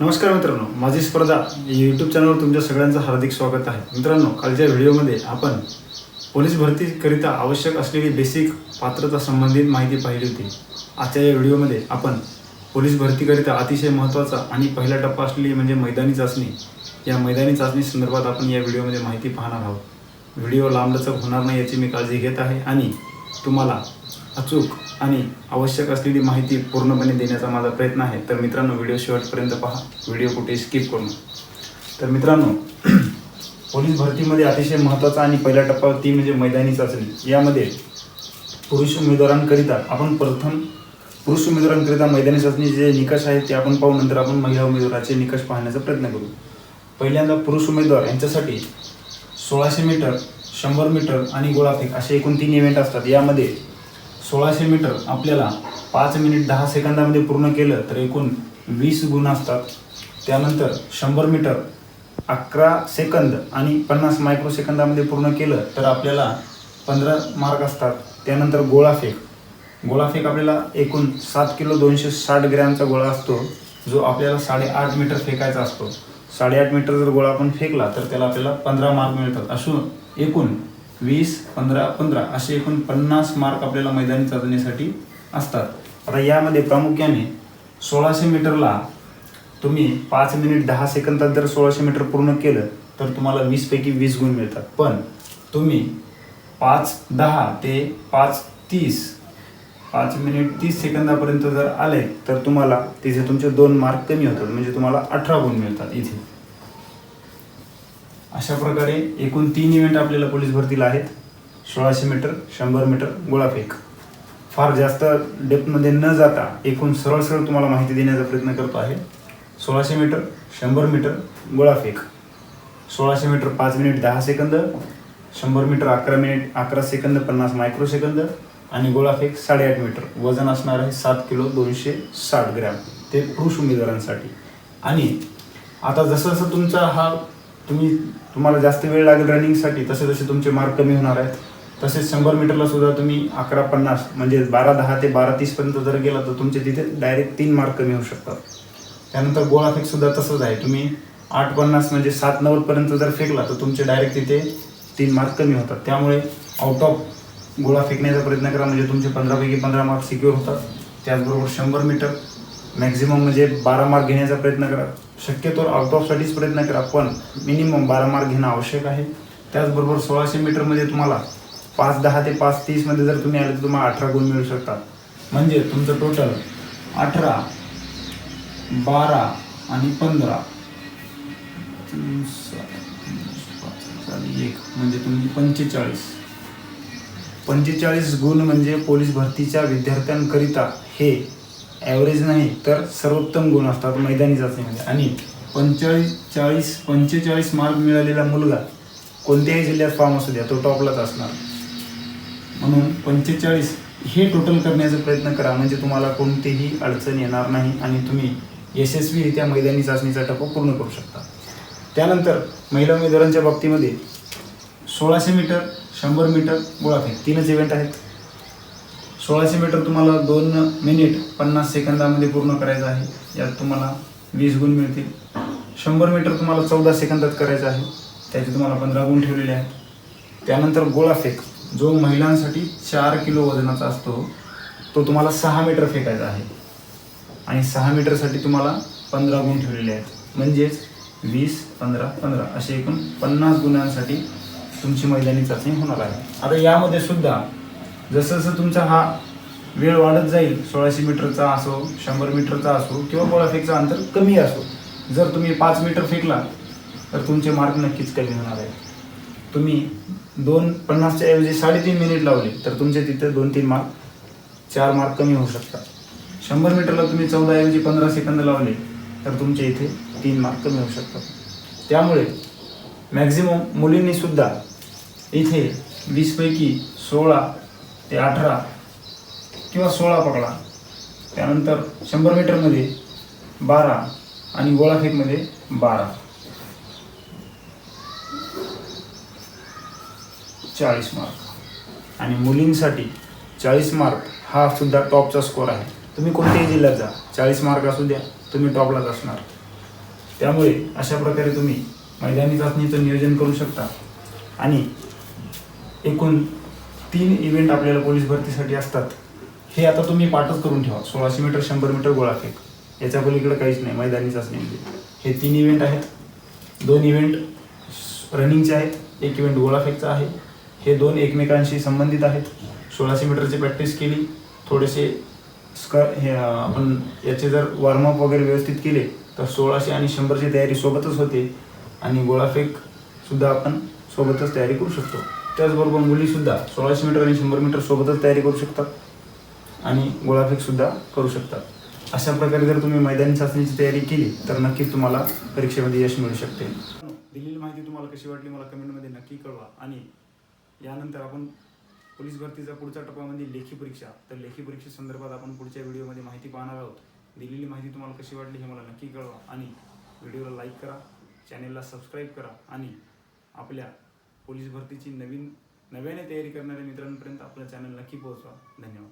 नमस्कार मित्रांनो माझी स्पर्धा यूट्यूब चॅनलवर तुमच्या सगळ्यांचं हार्दिक स्वागत आहे. मित्रांनो कालच्या व्हिडिओमध्ये आपण पोलीस भरतीकरिता आवश्यक असलेली बेसिक पात्रता संबंधित माहिती पाहिली होती. आजच्या या व्हिडिओमध्ये आपण पोलीस भरतीकरिता अतिशय महत्त्वाचा आणि पहिला टप्पा असलेली म्हणजे मैदानी चाचणी. या मैदानी चाचणी संदर्भात आपण या व्हिडिओमध्ये माहिती पाहणार आहोत. व्हिडिओ लांबलचक होणार नाही याची मी काळजी घेत आहे आणि तुम्हाला अचूक आणि आवश्यक असलेली माहिती पूर्णपणे देण्याचा माझा प्रयत्न आहे. तर मित्रांनो व्हिडिओ शेवटपर्यंत पहा. व्हिडिओ कुठे स्किप करू तर मित्रांनो पोलीस भरतीमध्ये अतिशय महत्त्वाचा आणि पहिला टप्पा ती म्हणजे मैदानी चाचणी. यामध्ये पुरुष उमेदवारांकरिता आपण प्रथम पुरुष उमेदवारांकरिता मैदानी चाचणी जे निकष आहेत ते आपण पाहू. नंतर आपण महिला उमेदवाराचे निकष पाहण्याचा प्रयत्न करू. पहिल्यांदा पुरुष उमेदवार यांच्यासाठी सोळाशे मीटर शंभर मीटर आणि गोळाफेक असे एकूण तीन इव्हेंट असतात. यामध्ये सोळाशे मीटर आपल्याला पाच मिनिट दहा सेकंदामध्ये पूर्ण केलं तर एकूण वीस गुण असतात. त्यानंतर शंभर मीटर अकरा सेकंद आणि पन्नास मायक्रो सेकंदामध्ये पूर्ण केलं तर आपल्याला पंधरा मार्क असतात. त्यानंतर गोळाफेक. गोळाफेक आपल्याला एकूण सात किलो दोनशे साठ ग्रॅमचा गोळा असतो जो आपल्याला साडेआठ मीटर फेकायचा असतो. साडेआठ मीटर जर गोळा आपण फेकला तर त्याला आपल्याला पंधरा मार्क मिळतात. असून एकूण वीस पंधरा पंधरा असे एकूण पन्नास मार्क आपल्याला मैदानी चाचणीसाठी असतात. आता यामध्ये प्रामुख्याने सोळाशे मीटरला तुम्ही पाच मिनिट दहा सेकंदात जर सोळाशे मीटर पूर्ण केलं तर तुम्हाला वीसपैकी वीस गुण मिळतात. पण तुम्ही पाच दहा ते पाच तीस पाच मिनिट तीस सेकंदापर्यंत जर आले तर तुम्हाला तिथे तुमचे दोन मार्क कमी होतात. म्हणजे तुम्हाला अठरा गुण मिळतात इथे. अशा प्रकारे एकूण तीन इव्हेंट आपल्याला पोलीस भरतीला आहेत. सोळाशे मीटर शंभर मीटर गोळाफेक फार जास्त डेप्थमध्ये न जाता एकूण सरळ सरळ तुम्हाला माहिती देण्याचा प्रयत्न करतो आहे. सोळाशे मीटर शंभर मीटर गोळाफेक सोळाशे मीटर पाच मिनिट दहा सेकंद शंभर मीटर अकरा मिनिट अकरा सेकंद पन्नास मायक्रो सेकंद आणि गोळाफेक साडेआठ मीटर वजन असणार आहे सात किलो दोनशे साठ ग्रॅम. ते पुरुष उमेदवारांसाठी. आणि आता जसं जसं तुमचा हा तुम्ही तुम्हाला जास्त वेळ लागेल रनिंगसाठी तसे तसे तुमचे मार्क कमी होणार आहेत. तसेच शंभर मीटरला सुद्धा तुम्ही अकरा पन्नास म्हणजे बारा दहा ते बारा तीसपर्यंत जर गेला तर तुमचे तिथे डायरेक्ट तीन मार्क कमी होऊ शकतात. त्यानंतर गोळा फेकसुद्धा तसंच आहे. तुम्ही आठ पन्नास म्हणजे सात नव्वदपर्यंत जर फेकला तर तुमचे डायरेक्ट तिथे तीन मार्क कमी होतात. त्यामुळे आउट ऑफ गोळा फेकण्याचा प्रयत्न करा म्हणजे तुमचे पंधरापैकी पंधरा मार्क सिक्युअर होतात. त्याचबरोबर शंभर मीटर मॅक्झिमम म्हणजे बारा मार्क घेण्याचा प्रयत्न करा. शक्यतो आउट ऑफसाठीच प्रयत्न करा पण मिनिमम बारा मार्क घेणं आवश्यक आहे. त्याचबरोबर सोळाशे मीटरमध्ये तुम्हाला पाच दहा ते पाच तीसमध्ये जर तुम्ही आले तर तुम्हाला अठरा गुण मिळू शकतात. म्हणजे तुमचं टोटल अठरा बारा आणि पंधरा. पाच, एक म्हणजे तुम्ही पंचेचाळीस. पंचेचाळीस गुण म्हणजे पोलीस भरतीच्या विद्यार्थ्यांकरिता हे ॲव्हरेज नाही तर सर्वोत्तम गुण असतात मैदानी चाचणीमध्ये आणि पंचेचाळीस चाळीस पंचेचाळीस मार्क मिळालेला मुलगा कोणत्याही जिल्ह्यात फॉर्म असू द्या तो टॉपलाच असणार. म्हणून पंचेचाळीस हे टोटल करण्याचा प्रयत्न करा म्हणजे तुम्हाला कोणतीही अडचण येणार नाही आणि तुम्ही यशस्वीरित्या मैदानी चाचणीचा टप्पा पूर्ण करू शकता. त्यानंतर महिला उमेदवारांच्या बाबतीमध्ये सोळाशे मीटर शंभर मीटर गोळाफेक तीनच इव्हेंट आहेत. सोळाशे मीटर तुम्हाला दोन मिनिट पन्नास सेकंदामध्ये पूर्ण करायचं आहे. यात तुम्हाला वीस गुण मिळतील. शंभर मीटर तुम्हाला चौदा सेकंदात करायचं आहे. त्याचे तुम्हाला पंधरा गुण ठेवलेले आहेत. त्यानंतर गोळा फेक जो महिलांसाठी चार किलो वजनाचा असतो तो तुम्हाला सहा मीटर फेकायचा आहे. आणि सहा मीटरसाठी तुम्हाला पंधरा गुण ठेवलेले आहेत. म्हणजेच वीस पंधरा पंधरा असे एकूण पन्नास गुणांसाठी तुमची मैदानी चाचणी होणार आहे. आता यामध्ये सुद्धा जसं जसं तुमचा हा वेळ वाढत जाईल सोळाशे मीटरचा असो शंभर मीटरचा असो किंवा गोळा फेकचा अंतर कमी असो जर तुम्ही पाच मीटर फेकला तर तुमचे मार्क नक्कीच कमी होणार आहे तुम्ही दोन पन्नासच्या ऐवजी साडेतीन मिनिट लावले तर तुमचे तिथे दोन तीन मार्क चार मार्क कमी होऊ शकतात. शंभर मीटरला तुम्ही चौदा ऐवजी पंधरा सेकंद लावले तर तुमचे इथे तीन मार्क कमी होऊ शकतात. त्यामुळे मॅक्झिमम मुलींनीसुद्धा इथे वीसपैकी सोळा ते अठरा किंवा सोळा पकडा. त्यानंतर शंभर मीटरमध्ये बारा आणि गोळाफेकमध्ये बारा. चाळीस मार्क. आणि मुलींसाठी चाळीस मार्क हा सुद्धा टॉपचा स्कोर आहे. तुम्ही कोणत्याही जिल्ह्यात जा. चाळीस मार्क असू द्या तुम्ही टॉपलाच असणार. त्यामुळे अशा प्रकारे तुम्ही मैदानी चाचणीचं नियोजन करू शकता. आणि एकूण तीन इव्हेंट आपल्याला पोलीस भरतीसाठी असतात. हे आता तुम्ही पाठच करून ठेवा. सोळाशे मीटर शंभर मीटर गोळाफेक याच्या पलीकडे काहीच नाही. मैदानी चाचणीमध्ये हे तीन इव्हेंट आहेत. दोन इव्हेंट रनिंगचे आहेत. एक इव्हेंट गोळाफेकचा आहे. हे दोन एकमेकांशी संबंधित आहेत. सोळाशे मीटरची प्रॅक्टिस केली. थोडेसे स्क हे आपण याचे जर वॉर्मअप वगैरे व्यवस्थित केले तर सोळाशे आणि शंभरची तयारी सोबतच होते. आणि गोळाफेकसुद्धा आपण सोबतच तयारी करू शकतो. त्याचबरोबर मुलीसुद्धा सोळाशे मीटर आणि शंभर मीटर सोबतच तयारी करू शकतात. आणि गोळाफेकसुद्धा करू शकतात. अशा प्रकारे जर तुम्ही मैदानी चाचणीची तयारी केली तर नक्कीच तुम्हाला परीक्षेमध्ये यश मिळू शकते. दिलेली माहिती तुम्हाला कशी वाटली मला कमेंटमध्ये नक्की कळवा. आणि यानंतर आपण पोलीस भरतीचा पुढचा टप्पा म्हणजे लेखी परीक्षा. तर लेखी परीक्षेसंदर्भात आपण पुढच्या व्हिडिओमध्ये माहिती पाहणार आहोत. दिलेली माहिती तुम्हाला कशी वाटली हे मला नक्की कळवा. आणि व्हिडिओला लाईक करा चॅनेलला सबस्क्राईब करा आणि आपल्या पोलीस भरतीची नवीन नव्याने तयारी करणाऱ्या मित्रांपर्यंत आपलं चॅनल नक्की पोहोचवा. धन्यवाद.